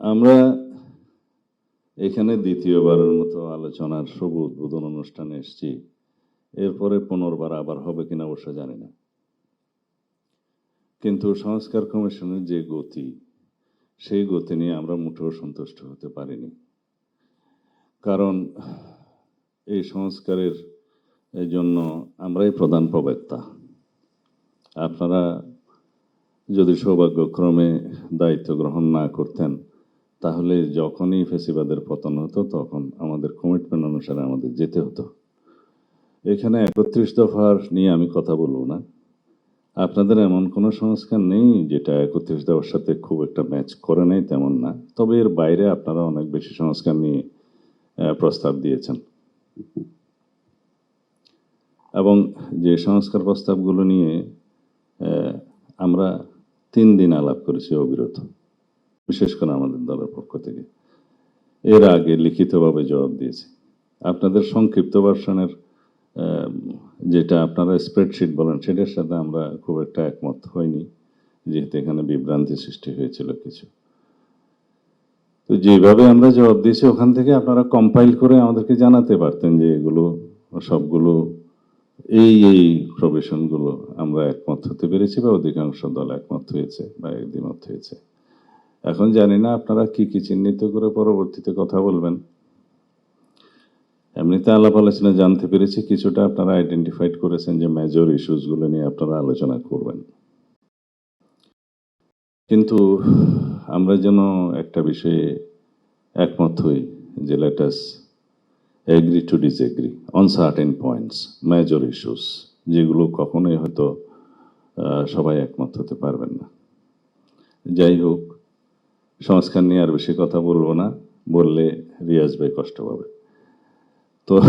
আমরা এখানে দ্বিতীয়বারের মতো আলোচনার শুভ উদ্বোধন অনুষ্ঠানে এসেছি। এরপরে পুনর্বার আবার হবে কিনা অবশ্য জানি না। কিন্তু সংস্কার কমিশনের যে গতি, সেই গতি নিয়ে আমরা মোটেও সন্তুষ্ট হতে পারিনি। কারণ এই সংস্কারের জন্য আমরাই প্রধান প্রবক্তা। আপনারা যদি সৌভাগ্যক্রমে দায়িত্ব গ্রহণ না করতেন তাহলে যখনই ফেসিবাদের পতন হতো, তখন আমাদের কমিটমেন্ট অনুসারে আমাদের যেতে হতো। এখানে একত্রিশ দফার নিয়ে আমি কথা বলব না। আপনাদের এমন কোনো সংস্কার নেই যেটা একত্রিশ দফার সাথে খুব একটা ম্যাচ করে নেই, তেমন না। তবে এর বাইরে আপনারা অনেক বেশি সংস্কার নিয়ে প্রস্তাব দিয়েছেন। এবং যে সংস্কার প্রস্তাবগুলো নিয়ে আমরা তিন দিন আলাপ করেছি অবিরত। বিশেষ করে আমাদের দলের পক্ষ থেকে। এর আগে লিখিতভাবে জবাব দিয়েছি। আপনাদের সংক্ষিপ্ত ভার্সনের যেটা আপনারা স্প্রেডশিট বলেন, সেটার সাথে আমরা খুব একটা একমত হইনি, যেহেতু এখানে বিভ্রান্তি সৃষ্টি হয়েছিল কিছু। তো যেভাবে আমরা জবাব দিয়েছি, ওখান থেকে আপনারা কম্পাইল করে আমাদেরকে জানাতে পারতেন যে এগুলো, সবগুলো, এই এই প্রবেশনগুলো আমরা একমত হতে পেরেছি বা অধিকাংশ দল একমত হয়েছে বা একদিমত হয়েছে। এখন জানি না আপনারা কি কি চিহ্নিত করে পরবর্তীতে কথা বলবেন। এমনিতে আলাপ আলোচনা জানতে পেরেছি, কিছুটা আপনারা আইডেন্টিফাইড করেছেন যে মেজর ইস্যুসগুলো নিয়ে আপনারা আলোচনা করবেন। কিন্তু আমরা যেন একটা বিষয়ে একমত হই যে let's agree to disagree on certain points major issues যেগুলো কখনোই হয়তো সবাই একমত হতে পারবেন না। যাই হোক সংস্কার নিয়ে আর বেশি কথা বলব না। বললে রিয়াজ ভাই কষ্ট পাবে। তো